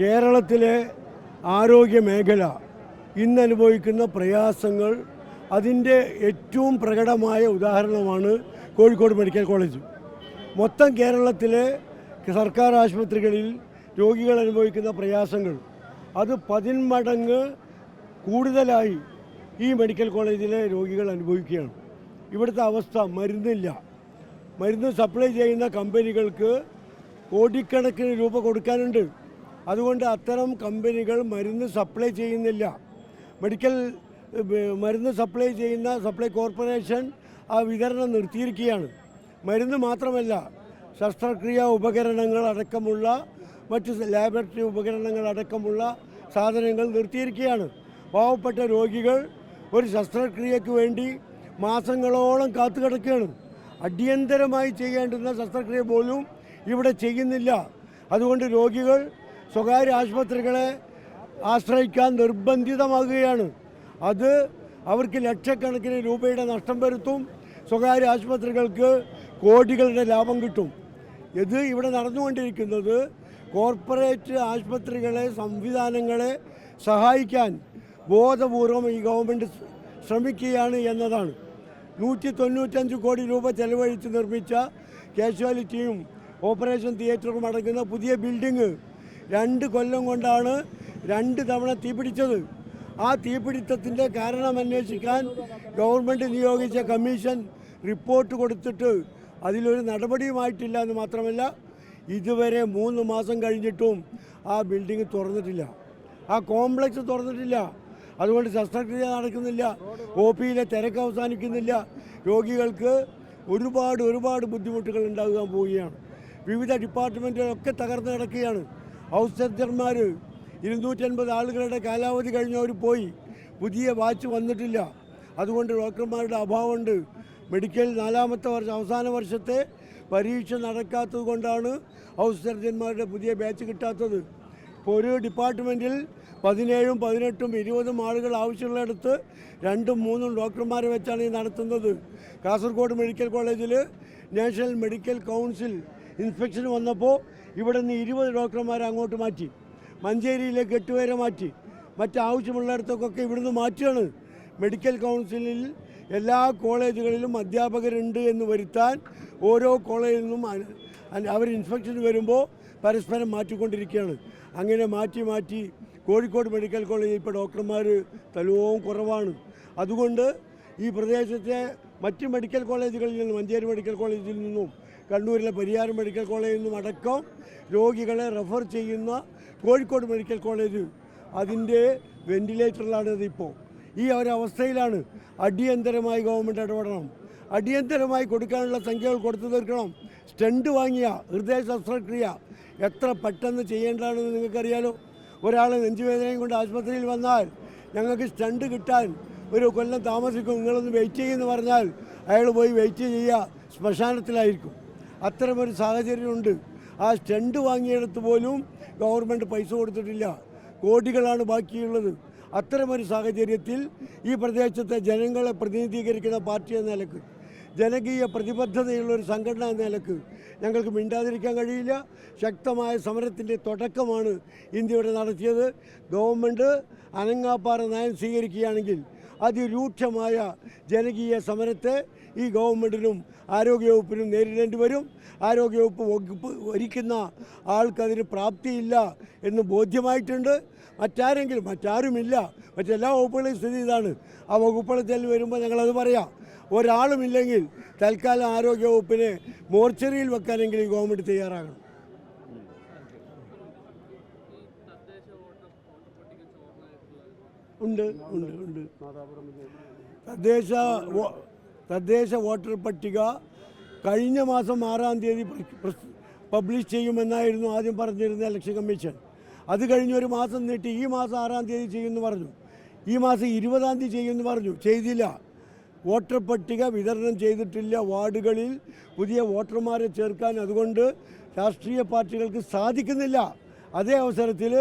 കേരളത്തിലെ ആരോഗ്യ മേഖല ഇന്ന് അനുഭവിക്കുന്ന പ്രയാസങ്ങൾ അതിന്റെ ഏറ്റവും പ്രകടമായ ഉദാഹരണമാണ് കോഴിക്കോട് മെഡിക്കൽ കോളേജ്. മൊത്തം കേരളത്തിലെ സർക്കാർ ആശുപത്രികളിൽ രോഗികൾ അനുഭവിക്കുന്ന പ്രയാസങ്ങൾ. അത് പതിന്മടങ്ങ് കൂടുതലായി ഈ മെഡിക്കൽ കോളേജിലെ രോഗികൾ അനുഭവിക്കുകയാണ്. ഇവിടുത്തെ അവസ്ഥ മരുന്നില്ല. മരുന്ന് സപ്ലൈ ചെയ്യുന്ന കമ്പനികൾക്ക് കോടിക്കണക്കിന് രൂപ കൊടുക്കാനുണ്ട്. അതുകൊണ്ട് അത്തരം കമ്പനികൾ മരുന്ന് സപ്ലൈ ചെയ്യുന്നില്ല. മെഡിക്കൽ മരുന്ന് സപ്ലൈ ചെയ്യുന്ന സപ്ലൈ കോർപ്പറേഷൻ ആ വിതരണം നിർത്തിയിരിക്കുകയാണ്. മരുന്ന് മാത്രമല്ല ശസ്ത്രക്രിയ ഉപകരണങ്ങൾ അടക്കമുള്ള മറ്റ് ലാബറട്ടറി ഉപകരണങ്ങൾ അടക്കമുള്ള സാധനങ്ങൾ നിർത്തിയിരിക്കുകയാണ്. പാവപ്പെട്ട രോഗികൾ ഒരു ശസ്ത്രക്രിയയ്ക്ക് വേണ്ടി മാസങ്ങളോളം കാത്തു കിടക്കുകയാണ് അടിയന്തരമായി ചെയ്യേണ്ടുന്ന ശസ്ത്രക്രിയ പോലും ഇവിടെ ചെയ്യുന്നില്ല. അതുകൊണ്ട് രോഗികൾ സ്വകാര്യ ആശുപത്രികളെ ആശ്രയിക്കാൻ നിർബന്ധിതമാകുകയാണ്. അത് അവർക്ക് ലക്ഷക്കണക്കിന് രൂപയുടെ നഷ്ടം വരുത്തും സ്വകാര്യ ആശുപത്രികൾക്ക് കോടികളുടെ ലാഭം കിട്ടും. ഇത് ഇവിടെ നടന്നുകൊണ്ടിരിക്കുന്നത് കോർപ്പറേറ്റ് ആശുപത്രികളെ സംവിധാനങ്ങളെ സഹായിക്കാൻ ബോധപൂർവം ഈ ഗവൺമെന്റ് ശ്രമിക്കുകയാണ് എന്നതാണ്. നൂറ്റി തൊണ്ണൂറ്റഞ്ച് കോടി രൂപ ചെലവഴിച്ച് നിർമ്മിച്ച കാഷ്വാലിറ്റിയും ഓപ്പറേഷൻ തിയേറ്ററും അടങ്ങുന്ന പുതിയ ബിൽഡിങ് രണ്ട് കൊല്ലം കൊണ്ടാണ് രണ്ട് തവണ തീപിടിച്ചത്. ആ തീപിടുത്തത്തിന്റെ കാരണം അന്വേഷിക്കാൻ ഗവൺമെന്റ് നിയോഗിച്ച കമ്മീഷൻ റിപ്പോർട്ട് കൊടുത്തിട്ട് അതിലൊരു നടപടിയുമായിട്ടില്ല എന്ന് മാത്രമല്ല ഇതുവരെ മൂന്ന് മാസം കഴിഞ്ഞിട്ടും ആ ബിൽഡിംഗ് തുറന്നിട്ടില്ല. ആ കോംപ്ലക്സ് തുറന്നിട്ടില്ല. അതുകൊണ്ട് ശസ്ത്രക്രിയ നടക്കുന്നില്ല. ഒ പിയിലെ തിരക്ക് അവസാനിക്കുന്നില്ല. രോഗികൾക്ക് ഒരുപാട് ഒരുപാട് ബുദ്ധിമുട്ടുകൾ ഉണ്ടാകാൻ പോവുകയാണ്. വിവിധ ഡിപ്പാർട്ട്മെന്റുകളൊക്കെ തകർന്നു കിടക്കുകയാണ്. ഹൗസ് സർജന്മാർ ഇരുന്നൂറ്റൻപത് ആളുകളുടെ കാലാവധി കഴിഞ്ഞവർ പോയി. പുതിയ വാച്ച് വന്നിട്ടില്ല. അതുകൊണ്ട് ഡോക്ടർമാരുടെ അഭാവമുണ്ട്. മെഡിക്കൽ നാലാമത്തെ വർഷം അവസാന വർഷത്തെ പരീക്ഷ നടക്കാത്തത് കൊണ്ടാണ് ഹൗസ് സർജന്മാരുടെ പുതിയ ബാച്ച് കിട്ടാത്തത്. ഇപ്പോൾ ഒരു ഡിപ്പാർട്ട്മെന്റിൽ പതിനേഴും പതിനെട്ടും ഇരുപതും ആളുകൾ ആവശ്യമുള്ളിടത്ത് രണ്ടും മൂന്നും ഡോക്ടർമാരെ വെച്ചാണ് ഈ നടത്തുന്നത്. കാസർഗോഡ് മെഡിക്കൽ കോളേജിൽ നാഷണൽ മെഡിക്കൽ കൗൺസിൽ ഇൻസ്പെക്ഷൻ വന്നപ്പോൾ ഇവിടെ നിന്ന് ഇരുപത് ഡോക്ടർമാരെ അങ്ങോട്ട് മാറ്റി മഞ്ചേരിയിലേക്ക് എട്ടുപേരെ മാറ്റി മറ്റാവശ്യമുള്ളിടത്തൊക്കെ ഇവിടുന്ന് മാറ്റുകയാണ്. മെഡിക്കൽ കൗൺസിലിൽ എല്ലാ കോളേജുകളിലും അധ്യാപകരുണ്ട് എന്ന് വരുത്താൻ ഓരോ കോളേജിൽ നിന്നും അവർ ഇൻസ്പെക്ഷൻ വരുമ്പോൾ പരസ്പരം മാറ്റിക്കൊണ്ടിരിക്കുകയാണ്. അങ്ങനെ മാറ്റി മാറ്റി കോഴിക്കോട് മെഡിക്കൽ കോളേജിൽ ഇപ്പോൾ ഡോക്ടർമാർ തലവും കുറവാണ്. അതുകൊണ്ട് ഈ പ്രദേശത്തെ മറ്റ് മെഡിക്കൽ കോളേജുകളിൽ നിന്നും മഞ്ചേരി മെഡിക്കൽ കോളേജിൽ നിന്നും കണ്ണൂരിലെ പരിയാരം മെഡിക്കൽ കോളേജിൽ നിന്നും അടക്കം രോഗികളെ റെഫർ ചെയ്യുന്ന കോഴിക്കോട് മെഡിക്കൽ കോളേജ് അതിന്റെ വെന്റിലേറ്ററിലാണ് ഇതിപ്പോൾ. ഈ ഒരവസ്ഥയിലാണ് അടിയന്തരമായി ഗവൺമെന്റ് ഇടപെടണം. അടിയന്തരമായി കൊടുക്കാനുള്ള സംഖ്യകൾ കൊടുത്തു തീർക്കണം. സ്റ്റണ്ട് വാങ്ങിയ ഹൃദയ ശസ്ത്രക്രിയ എത്ര പെട്ടെന്ന് ചെയ്യേണ്ടതാണെന്ന് നിങ്ങൾക്കറിയാലോ? ഒരാൾ നെഞ്ചുവേദനയും കൊണ്ട് ആശുപത്രിയിൽ വന്നാൽ ഞങ്ങൾക്ക് സ്റ്റണ്ട് കിട്ടാൻ ഒരു കൊല്ലം താമസിക്കും. നിങ്ങളൊന്ന് വെയിറ്റ് ചെയ്യുമെന്ന് പറഞ്ഞാൽ അയാൾ പോയി വെയിറ്റ് ചെയ്യുക. ശ്മശാനത്തിലായിരിക്കും. അത്തരമൊരു സാഹചര്യമുണ്ട്. ആ സ്റ്റണ്ട് വാങ്ങിയെടുത്ത് പോലും ഗവൺമെന്റ് പൈസ കൊടുത്തിട്ടില്ല. കോടികളാണ് ബാക്കിയുള്ളത്. അത്തരമൊരു സാഹചര്യത്തിൽ ഈ പ്രദേശത്തെ ജനങ്ങളെ പ്രതിനിധീകരിക്കുന്ന പാർട്ടി എന്ന നിലയ്ക്ക് ജനകീയ പ്രതിബദ്ധതയുള്ള ഒരു സംഘടന എന്ന നിലയ്ക്ക് ഞങ്ങൾക്ക് മിണ്ടാതിരിക്കാൻ കഴിയില്ല. ശക്തമായ സമരത്തിന്റെ തുടക്കമാണ് ഇന്ത്യയുടെ നടത്തിയത്. ഗവൺമെന്റ് അനങ്ങാപ്പാറ നയം സ്വീകരിക്കുകയാണെങ്കിൽ അതിരൂക്ഷമായ ജനകീയ സമരത്തെ ഈ ഗവൺമെന്റിനും ആരോഗ്യവകുപ്പിനും നേരിടേണ്ടി വരും. ആരോഗ്യവകുപ്പ് വകുപ്പ് ഭരിക്കുന്ന ആൾക്കതിന് പ്രാപ്തിയില്ല എന്ന് ബോധ്യമായിട്ടുണ്ട്. മറ്റാരെങ്കിലും മറ്റാരുമില്ല. മറ്റെല്ലാ വകുപ്പുകളെയും സ്ഥിതി ഇതാണ്. ആ വകുപ്പുകളെ ചെല്ലി വരുമ്പോൾ ഞങ്ങളത് പറയാം. ഒരാളുമില്ലെങ്കിൽ തൽക്കാലം ആരോഗ്യവകുപ്പിനെ മോർച്ചറിയിൽ വെക്കാനെങ്കിലും ഈ ഗവൺമെന്റ് തയ്യാറാകണം. ഉണ്ട് ഉണ്ട് ഉണ്ട്. തദ്ദേശ തദ്ദേശ വോട്ടർ പട്ടിക കഴിഞ്ഞ മാസം ആറാം തീയതി പബ്ലിഷ് ചെയ്യുമെന്നായിരുന്നു ആദ്യം പറഞ്ഞിരുന്ന ഇലക്ഷൻ കമ്മീഷൻ. അത് കഴിഞ്ഞ് ഒരു മാസം നീട്ടി ഈ മാസം ആറാം തീയതി ചെയ്യുമെന്ന് പറഞ്ഞു. ഈ മാസം ഇരുപതാം തീയതി ചെയ്യുമെന്ന് പറഞ്ഞു. ചെയ്തില്ല. വോട്ടർ പട്ടിക വിതരണം ചെയ്തിട്ടില്ല. വാർഡുകളിൽ പുതിയ വോട്ടർമാരെ ചേർക്കാൻ അതുകൊണ്ട് രാഷ്ട്രീയ പാർട്ടികൾക്ക് സാധിക്കുന്നില്ല. അതേ അവസരത്തിൽ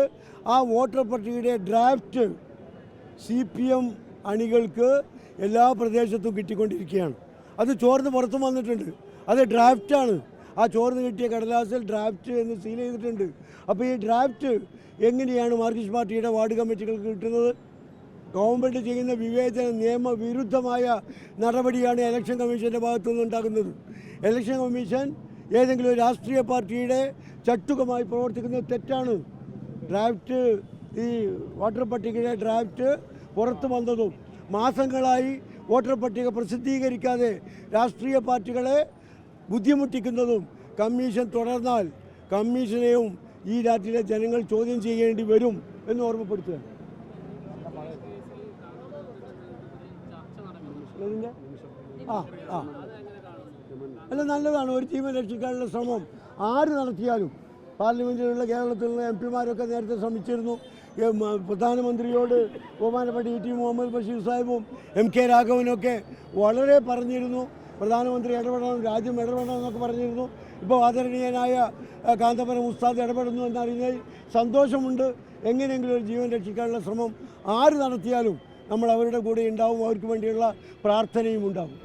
ആ വോട്ടർ പട്ടികയുടെ ഡ്രാഫ്റ്റ് സി പി എം അണികൾക്ക് എല്ലാ പ്രദേശത്തും കിട്ടിക്കൊണ്ടിരിക്കുകയാണ്. അത് ചോർന്ന് പുറത്തും വന്നിട്ടുണ്ട്. അത് ഡ്രാഫ്റ്റാണ് ആ ചോർന്ന് കിട്ടിയ കടലാസിൽ ഡ്രാഫ്റ്റ് എന്ന് സീൽ ചെയ്തിട്ടുണ്ട്. അപ്പോൾ ഈ ഡ്രാഫ്റ്റ് എങ്ങനെയാണ് മാർക്സിസ്റ്റ് പാർട്ടിയുടെ വാർഡ് കമ്മിറ്റികൾക്ക് കിട്ടുന്നത്? ഗവൺമെന്റ് ചെയ്യുന്ന വിവേചന നിയമവിരുദ്ധമായ നടപടിയാണ് ഇലക്ഷൻ കമ്മീഷന്റെ ഭാഗത്തു നിന്നുണ്ടാകുന്നത് ഇലക്ഷൻ കമ്മീഷൻ ഏതെങ്കിലും രാഷ്ട്രീയ പാർട്ടിയുടെ ചട്ടുകമായി പ്രവർത്തിക്കുന്നത് തെറ്റാണ്. ഡ്രാഫ്റ്റ് ഈ വോട്ടർ പട്ടികയുടെ ഡ്രാഫ്റ്റ് പുറത്തു വന്നതും മാസങ്ങളായി വോട്ടർ പട്ടിക പ്രസിദ്ധീകരിക്കാതെ രാഷ്ട്രീയ പാർട്ടികളെ ബുദ്ധിമുട്ടിക്കുന്നതും കമ്മീഷൻ തുടർന്നാൽ കമ്മീഷനെയും ഈ രാജ്യത്തിലെ ജനങ്ങൾ ചോദ്യം ചെയ്യേണ്ടി വരും എന്ന് ഓർമ്മപ്പെടുത്തുക. അല്ല നല്ലതാണ്. ഒരു ടീമെ രക്ഷിക്കാനുള്ള ശ്രമം ആര് നടത്തിയാലും പാർലമെന്റിലുള്ള കേരളത്തിലുള്ള എം പിമാരൊക്കെ നേരത്തെ ശ്രമിച്ചിരുന്നു. പ്രധാനമന്ത്രിയോട് ബഹുമാനപ്പെട്ട ഇ ടി മുഹമ്മദ് ബഷീർ സാഹിബും എം കെ രാഘവനൊക്കെ വളരെ പറഞ്ഞിരുന്നു. പ്രധാനമന്ത്രി ഇടപെടണം രാജ്യം ഇടപെടണം എന്നൊക്കെ പറഞ്ഞിരുന്നു. ഇപ്പോൾ ആദരണീയനായ കാന്തപുരം ഉസ്താദ് ഇടപെടുന്നു എന്നറിഞ്ഞാൽ സന്തോഷമുണ്ട്. എങ്ങനെയെങ്കിലും ഒരു ജീവൻ രക്ഷിക്കാനുള്ള ശ്രമം ആര് നടത്തിയാലും നമ്മൾ അവരുടെ കൂടെ ഉണ്ടാവും അവർക്ക് വേണ്ടിയുള്ള പ്രാർത്ഥനയും ഉണ്ടാവും.